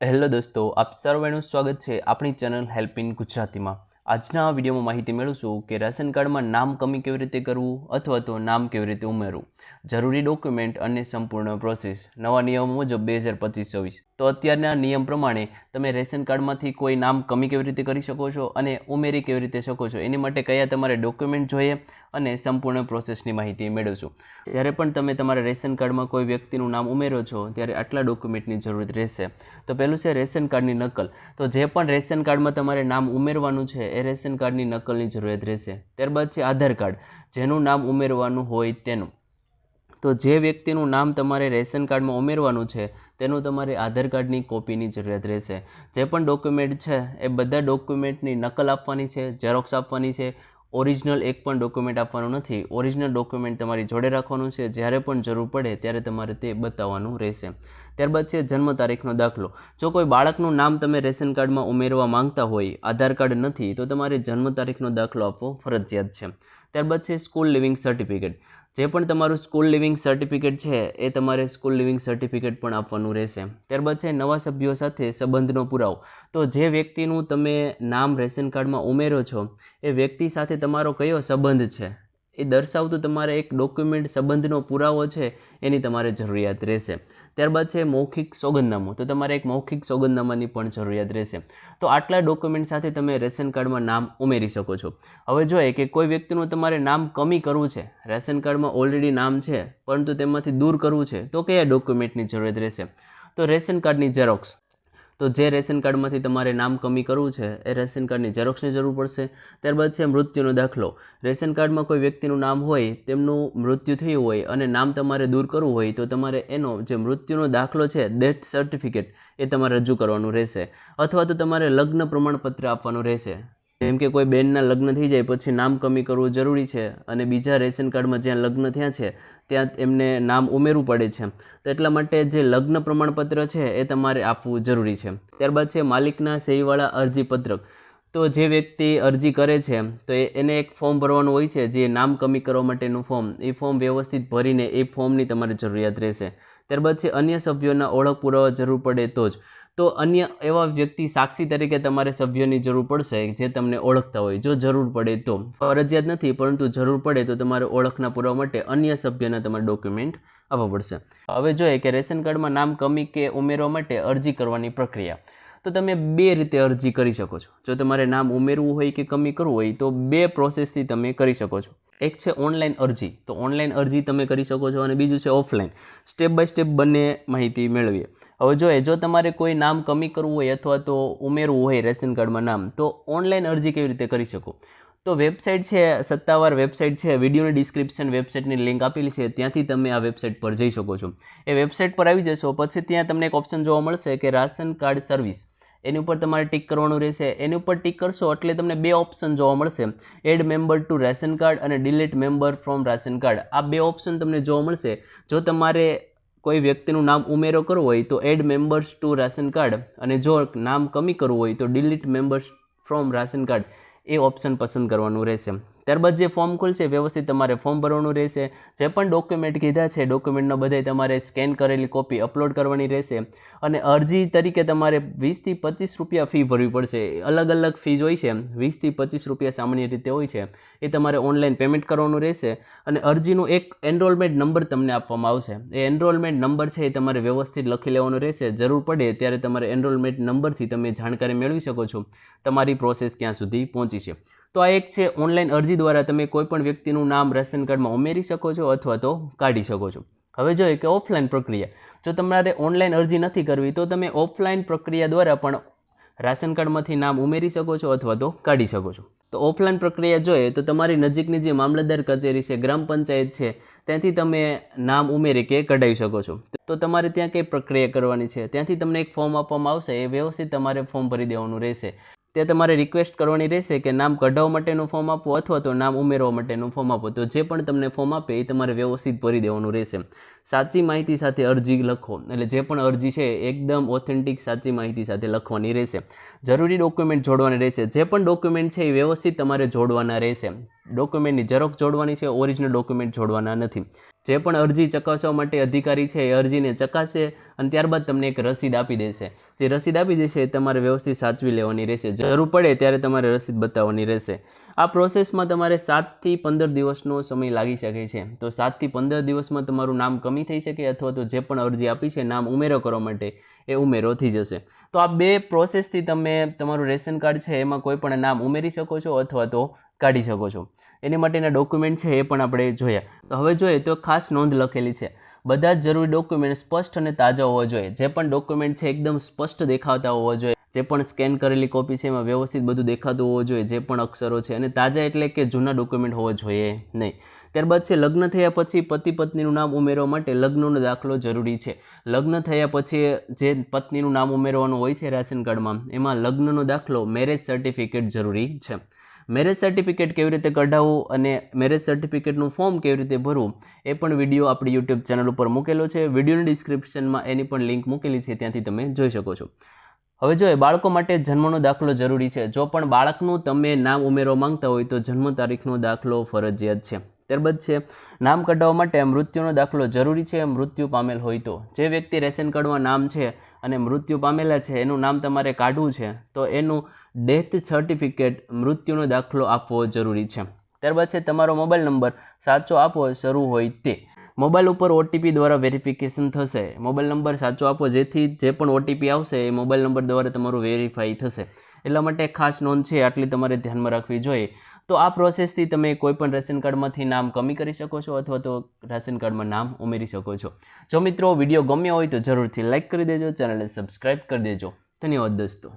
Hello દોસ્તો, આપ સર્વેનું સ્વાગત છે આપણી ચેનલ હેલ્પ ઇન ગુજરાતીમાં. આજના વિડીયોમાં માહિતી મેળવશું કે રેશન કાર્ડમાં નામ કમી કેવી રીતે કરવું અથવા તો નામ કેવી રીતે ઉમેરવું. જરૂરી ડોક્યુમેન્ટ અને સંપૂર્ણ પ્રોસેસ. નવા નિયમો મુજબ બે હજાર પચીસ છવ્વીસ તો અત્યારના નિયમ પ્રમાણે તમે રેશન કાર્ડમાંથી કોઈ નામ કમી કેવી રીતે કરી શકો છો અને ઉમેરી કેવી રીતે શકો છો? એની માટે કયા તમારે ડોક્યુમેન્ટ જોઈએ અને સંપૂર્ણ પ્રોસેસની માહિતી મેળવશો. જ્યારે પણ તમે તમારા રેશન કાર્ડમાં કોઈ વ્યક્તિનું નામ ઉમેરો છો, ત્યારે આટલા ડોક્યુમેન્ટની જરૂરત રહેશે. તો પહેલું છે રેશન કાર્ડની નકલ. તો જે પણ રેશન કાર્ડમાં તમારે નામ ઉમેરવાનું છે, એ રેશન કાર્ડની નકલની જરૂરિયાત રહેશે. ત્યારબાદ છે આધાર કાર્ડ. જેનું નામ ઉમેરવાનું હોય તેનું. તો જે વ્યક્તિનું નામ તમારે રેશન કાર્ડમાં ઉમેરવાનું છે, તેનું તમારે આધાર કાર્ડની કોપીની જરૂરિયાત રહેશે. જે પણ ડોક્યુમેન્ટ છે, એ બધા ડોક્યુમેન્ટની નકલ આપવાની છે, ઝેરોક્સ આપવાની છે, ઓરિજિનલ એક પણ ડોક્યુમેન્ટ આપવાનું નથી. ઓરિજિનલ ડોક્યુમેન્ટ તમારી જોડે રાખવાનું છે, જ્યારે પણ જરૂર પડે ત્યારે તમારે તે બતાવવાનું રહેશે. ત્યારબાદ છે જન્મ તારીખનો દાખલો. જો કોઈ બાળકનું નામ તમે રેશન કાર્ડમાં ઉમેરવા માંગતા હોય, આધાર કાર્ડ નથી, તો તમારે જન્મ તારીખનો દાખલો આપવો ફરજિયાત છે. ત્યારબાદ છે સ્કૂલ લિવિંગ સર્ટિફિકેટ. જે પણ તમારું સ્કૂલ લિવિંગ સર્ટિફિકેટ છે, એ તમારે સ્કૂલ લિવિંગ સર્ટિફિકેટ પણ આપવાનું રહેશે. ત્યારબાદ છે, નવા સભ્યો સાથે સંબંધનો પુરાવો. તો જે વ્યક્તિનું તમે નામ રેશન કાર્ડમાં ઉમેરો છો, એ વ્યક્તિ સાથે તમારો કયો સંબંધ છે, એ દર્શાવતું તમારે એક ડોક્યુમેન્ટ સંબંધનો પુરાવો છે, એની તમારે જરૂરિયાત રહેશે. ત્યારબાદ છે મૌખિક સોગંદનામું. તો તમારે એક મૌખિક સોગંદનામાની પણ જરૂરિયાત રહેશે. તો આટલા ડોક્યુમેન્ટ સાથે તમે રેશન કાર્ડમાં નામ ઉમેરી શકો છો. હવે જોઈએ કે કોઈ વ્યક્તિનું તમારે નામ કમી કરવું છે. રેશન કાર્ડમાં ઓલરેડી નામ છે, પરંતુ તેમાંથી દૂર કરવું છે, તો કયા ડોક્યુમેન્ટની જરૂરિયાત રહેશે? તો રેશન કાર્ડની ઝેરોક્સ તો જે રેશન કાર્ડમાંથી તમારે નામ કમી કરવું છે, એ રેશન કાર્ડની ઝેરોક્ષની જરૂર પડશે. ત્યારબાદ છે મૃત્યુનો દાખલો. રેશન કાર્ડમાં કોઈ વ્યક્તિનું નામ હોય, તેમનું મૃત્યુ થયું હોય અને નામ તમારે દૂર કરવું હોય, તો તમારે એનો જે મૃત્યુનો દાખલો છે, ડેથ સર્ટિફિકેટ, એ તમારે રજૂ કરવાનું રહેશે. અથવા તો તમારે લગ્ન પ્રમાણપત્ર આપવાનું રહેશે. જેમ કે કોઈ બેનના લગ્ન થઈ જાય, પછી નામ કમી કરવું જરૂરી છે અને બીજા રેશન કાર્ડમાં જ્યાં લગ્ન થયા છે, ત્યાં એમને નામ ઉમેરવું પડે છે. તો એટલા માટે જે લગ્ન પ્રમાણપત્ર છે, એ તમારે આપવું જરૂરી છે. ત્યારબાદ છે માલિકના સહીવાળા અરજીપત્રક તો જે વ્યક્તિ અરજી કરે છે, તો એને એક ફોર્મ ભરવાનું હોય છે, જે નામ કમી કરવા માટેનું ફોર્મ. એ ફોર્મ વ્યવસ્થિત ભરીને એ ફોર્મની તમારે જરૂરિયાત રહેશે. ત્યારબાદ છે અન્ય સભ્યોના ઓળખ પુરાવા જરૂર પડે તો જ. તો અન્ય એવા વ્યક્તિ સાક્ષી તરીકે તમારે સભ્યોની જરૂર પડશે જે તમને ઓળખતા હોય. જો જરૂર પડે તો. ફરજિયાત નથી, પરંતુ જરૂર પડે તો તમારે ઓળખના પુરાવા માટે અન્ય સભ્યના તમારે ડોક્યુમેન્ટ આપવા પડશે. હવે જોઈએ કે રેશન કાર્ડમાં નામ, કમી કે ઉમેરવા માટે અરજી કરવાની પ્રક્રિયા. તો તમે બે રીતે અરજી કરી શકો છો. જો તમારે નામ ઉમેરવું હોય કે કમી કરવું હોય, તો બે પ્રોસેસથી તમે કરી શકો છો. એક છે ઓનલાઈન અરજી. તો ઓનલાઈન અરજી તમે કરી શકો છો અને બીજું છે ઓફલાઈન સ્ટેપ બાય સ્ટેપ બંને માહિતી મેળવીએ. હવે જોઈએ, જો તમારે કોઈ નામ કમી કરવું હોય અથવા તો ઉમેરવું હોય રેશન કાર્ડમાં નામ, તો ઓનલાઈન અરજી કેવી રીતે કરી શકો? તો વેબસાઇટ છે, સત્તાવાર વેબસાઇટ છે, વિડીયોની ડિસ્ક્રિપ્શન વેબસાઇટની લિંક આપેલી છે, ત્યાંથી તમે આ વેબસાઇટ પર જઈ શકો છો. એ વેબસાઇટ પર આવી જશો, પછી ત્યાં તમને એક ઓપ્શન જોવા મળશે કે રાશન કાર્ડ સર્વિસ એની ઉપર તમારે ટિક કરવાનું રહેશે. એની ઉપર ટિક કરશો એટલે તમને બે ઓપ્શન જોવા મળશે. Add member to ration card અને delete member from ration card આ બે ઓપ્શન તમને જોવા મળશે. જો તમારે કોઈ વ્યક્તિનું નામ ઉમેરો કરવું હોય તો add members to ration card અને જો નામ કમી કરવું હોય તો delete members from ration card A option પસંદ કરવાનું રહેશે. ત્યારબાદ જે ફોર્મ ખુલશે, વ્યવસ્થિત તમારે ફોર્મ ભરવાનું રહેશે. જે પણ ડોક્યુમેન્ટ કીધા છે ડોક્યુમેન્ટનો બધાય તમારે સ્કેન કરેલી કોપી અપલોડ કરવાની રહેશે. અને અરજી તરીકે તમારે વીસથી પચીસ રૂપિયા ફી ભરવી પડશે. અલગ અલગ ફીઝ હોય છે. વીસથી પચીસ રૂપિયા સામાન્ય રીતે હોય છે. એ તમારે ઓનલાઈન પેમેન્ટ કરવાનું રહેશે. અને અરજીનું એક એનરોલમેન્ટ નંબર તમને આપવામાં આવશે. એ એનરોલમેન્ટ નંબર છે એ તમારે વ્યવસ્થિત લખી લેવાનો રહેશે. જરૂર પડે ત્યારે તમારે એનરોલમેન્ટ નંબરથી તમે જાણકારી મેળવી શકો છો. તમારી પ્રોસેસ ક્યાં સુધી પહોંચી છે. તો આ એક છે ઓનલાઈન અરજી દ્વારા તમે કોઈપણ વ્યક્તિનું નામ, રેશન કાર્ડમાં ઉમેરી શકો છો અથવા તો કાઢી શકો છો. હવે જોઈએ કે ઓફલાઈન પ્રક્રિયા, જો તમારે ઓનલાઈન અરજી નથી કરવી, તો તમે ઓફલાઈન પ્રક્રિયા દ્વારા પણ રાશન કાર્ડમાંથી નામ ઉમેરી શકો છો અથવા તો કાઢી શકો છો. તો ઓફલાઈન પ્રક્રિયા જોઈએ તો તમારી નજીકની જે મામલતદાર કચેરી છે, ગ્રામ પંચાયત છે, ત્યાંથી તમે નામ ઉમેરી કે કઢાવી શકો છો. તો તમારે ત્યાં કઈ પ્રક્રિયા કરવાની છે? ત્યાંથી તમને એક ફોર્મ આપવામાં આવશે, એ વ્યવસ્થિત તમારે ફોર્મ ભરી દેવાનું રહેશે. તે તમારે રિક્વેસ્ટ કરવાની રહેશે કે નામ કઢાવવા માટેનું ફોર્મ આપો અથવા તો નામ ઉમેરવા માટેનું ફોર્મ આપો તો જે પણ તમને ફોર્મ આપે એ તમારે વ્યવસ્થિત ભરી દેવાનું રહેશે. સાચી માહિતી સાથે અરજી લખો. એટલે જે પણ અરજી છે એકદમ ઓથેન્ટિક સાચી માહિતી સાથે લખવાની રહેશે. જરૂરી ડોક્યુમેન્ટ જોડવાના રહેશે. જે પણ ડોક્યુમેન્ટ છે એ વ્યવસ્થિત તમારે જોડવાના રહેશે. ડોક્યુમેન્ટની ઝેરોક્ષ જોડવાની છે ઓરિજિનલ ડોક્યુમેન્ટ જોડવાના નથી. જે પણ અરજી ચકાસવા માટે અધિકારી છે એ અરજીને ચકાસે અને ત્યારબાદ તમને એક રસીદ આપી દેશે. જે રસીદ આપી દેશે એ તમારે વ્યવસ્થિત સાચવી લેવાની રહેશે. જરૂર પડે ત્યારે તમારે રસીદ બતાવવાની રહેશે. આ પ્રોસેસમાં તમારે સાતથી પંદર દિવસનો સમય લાગી શકે છે. તો સાતથી પંદર દિવસમાં તમારું નામ કમી થઈ શકે અથવા તો જે પણ અરજી આપી છે નામ ઉમેરો કરવા માટે એ ઉમેરો થઈ જશે. તો આ બે પ્રોસેસથી તમે તમારું રેશન કાર્ડ છે એમાં કોઈ પણ નામ ઉમેરી શકો છો અથવા તો કાઢી શકો છો. એની માટેના ડોક્યુમેન્ટ છે એ પણ આપણે જોયા. તો હવે જોઈએ તો ખાસ નોંધ લખેલી છે. બધા જ જરૂરી ડોક્યુમેન્ટ સ્પષ્ટ અને તાજા હોવા જોઈએ. જે પણ ડોક્યુમેન્ટ છે એકદમ સ્પષ્ટ દેખાતા હોવા જોઈએ. જે પણ સ્કેન કરેલી કોપી છે એમાં વ્યવસ્થિત બધું દેખાતું હોવું જોઈએ. જે પણ અક્ષરો છે અને તાજા એટલે કે જૂના ડોક્યુમેન્ટ હોવા જોઈએ નહીં. ત્યારબાદ છે, લગ્ન થયા પછી પતિ પત્નીનું નામ ઉમેરવા માટે લગ્નનો દાખલો જરૂરી છે. લગ્ન થયા પછી જે પત્નીનું નામ ઉમેરવાનું હોય છે રાશન કાર્ડમાં, એમાં લગ્નનો દાખલો મેરેજ સર્ટિફિકેટ જરૂરી છે. મેરેજ સર્ટિફિકેટ કેવી રીતે કઢાવવું અને મેરેજ સર્ટિફિકેટનું ફોર્મ કેવી રીતે ભરવું, એ પણ વીડિયો આપણી યુટ્યુબ ચેનલ ઉપર મૂકેલો છે. વિડીયોની ડિસ્ક્રિપ્શનમાં એની પણ લિંક મૂકેલી છે, ત્યાંથી તમે જોઈ શકો છો. હવે જોઈએ બાળકો માટે જન્મનો દાખલો જરૂરી છે, જો પણ બાળકનું તમે નામ ઉમેરવા માંગતા હોય તો જન્મ તારીખનો દાખલો ફરજિયાત છે. ત્યારબાદ છે, નામ કઢાવવા માટે મૃત્યુનો દાખલો જરૂરી છે, મૃત્યુ પામેલ હોય તો. જે વ્યક્તિ રેશન કાર્ડમાં નામ છે અને મૃત્યુ પામેલા છે, એનું નામ તમારે કાઢવું છે, તો એનું ડેથ સર્ટિફિકેટ મૃત્યુનો દાખલો આપવો જરૂરી છે. ત્યારબાદ છે, તમારો મોબાઈલ નંબર સાચો આપવો શરૂ હોય તે. મોબાઈલ ઉપર ઓટીપી દ્વારા વેરિફિકેશન થશે. મોબાઈલ નંબર સાચો આપો, જેથી જે પણ ઓટીપી આવશે, એ મોબાઈલ નંબર દ્વારા તમારું વેરીફાઈ થશે. એટલા માટે ખાસ નોંધ છે, આટલી તમારે ધ્યાનમાં રાખવી જોઈએ. તો આ પ્રોસેસથી તમે કોઈ પણ રેશન કાર્ડમાંથી નામ કમી કરી શકો છો અથવા તો રેશન કાર્ડમાં નામ ઉમેરી શકો છો. જો મિત્રો વીડિયો ગમ્યો હોય તો જરૂરથી લાઇક કરી દેજો, ચેનલને સબસ્ક્રાઇબ કરી દેજો. ધન્યવાદ દોસ્તો.